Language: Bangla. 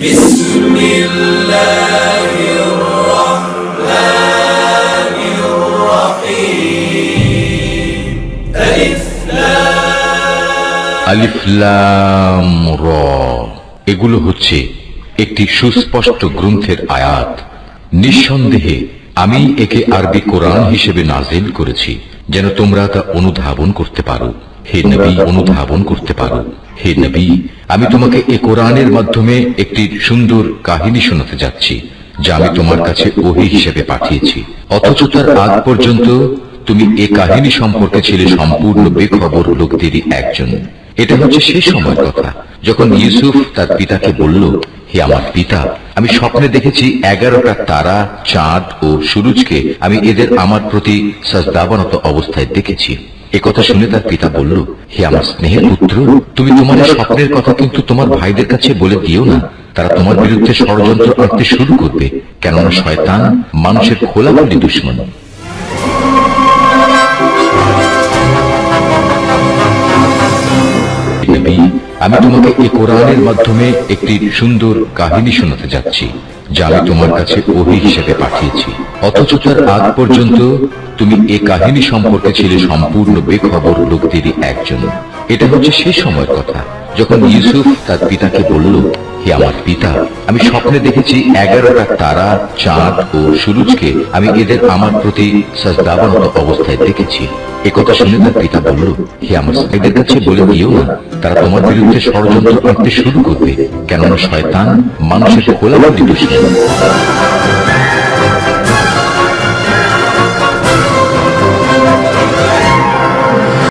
بسم الله الرحمن الرحيم ألف আলিফ লাম র এগুলো হচ্ছে একটি সুস্পষ্ট গ্রন্থের আয়াত নিঃসন্দেহে আমি একে আরবি কোরআন হিসেবে নাজিল করেছি যেন তোমরা তা অনুধাবন করতে পারো হে নবী অনুধাবন করতে পারো হে নবী আমি তোমাকে এ কোরআনের মাধ্যমে একটি সুন্দর কাহিনী শোনাতে যাচ্ছি, যা আমি তোমার কাছে ওহি হিসেবে পাঠিয়েছি। অথচ তার আগ পর্যন্ত তুমি এ কাহিনী সম্পর্কে ছিলে সম্পূর্ণ বেখবর লোকদেরই একজন। এটা হচ্ছে সেই সময়ের কথা, যখন ইউসুফ তার পিতাকে বলল, হে আমার পিতা, আমি স্বপ্নে দেখেছি এগারোটা তারা, চাঁদ ও সুরুজকে আমি এদের আমার প্রতি সাজদাবানত অবস্থায় দেখেছি। কথা শুনে তার পিতা বলল, হে আমার স্নেহের পুত্র, তুমি তোমার স্বপ্নের কথা কিন্তু তোমার ভাইদের কাছে বলে দিও না। তারা তোমার বিরুদ্ধে ষড়যন্ত্র আনতে শুরু করবে, কেননা শয়তান মানুষের খোলাখুলি দুশ্মন। আমি তোমাকে এই কোরআনের মাধ্যমে একটি সুন্দর কাহিনী শোনাতে যাচ্ছি, যা আমি তোমার কাছে ওহি হিসেবে পাঠিয়েছি। অথচ তার আগ পর্যন্ত তুমি এ কাহিনী সম্পর্কে ছিলে সম্পূর্ণ বেখবর লোকদেরই একজন। এটা হচ্ছে সেই সময়ের কথা। যখন ইউসুফ তার পিতাকে বলল, হে আমার পিতা, আমি স্বপ্নে দেখেছি এগারোটা তারা, চাঁদ ও সুরুজকে আমি এদের আমার প্রতি সাজদাবানত অবস্থায় দেখেছি। এ কথা শুনে তার পিতা বলল, হে আমার এদের কাছে বলে দিও না, তারা তোমার বিরুদ্ধে ষড়যন্ত্র আনতে শুরু করবে। কেননা শয়তান মানুষের খোলাখুলি দুশ্মন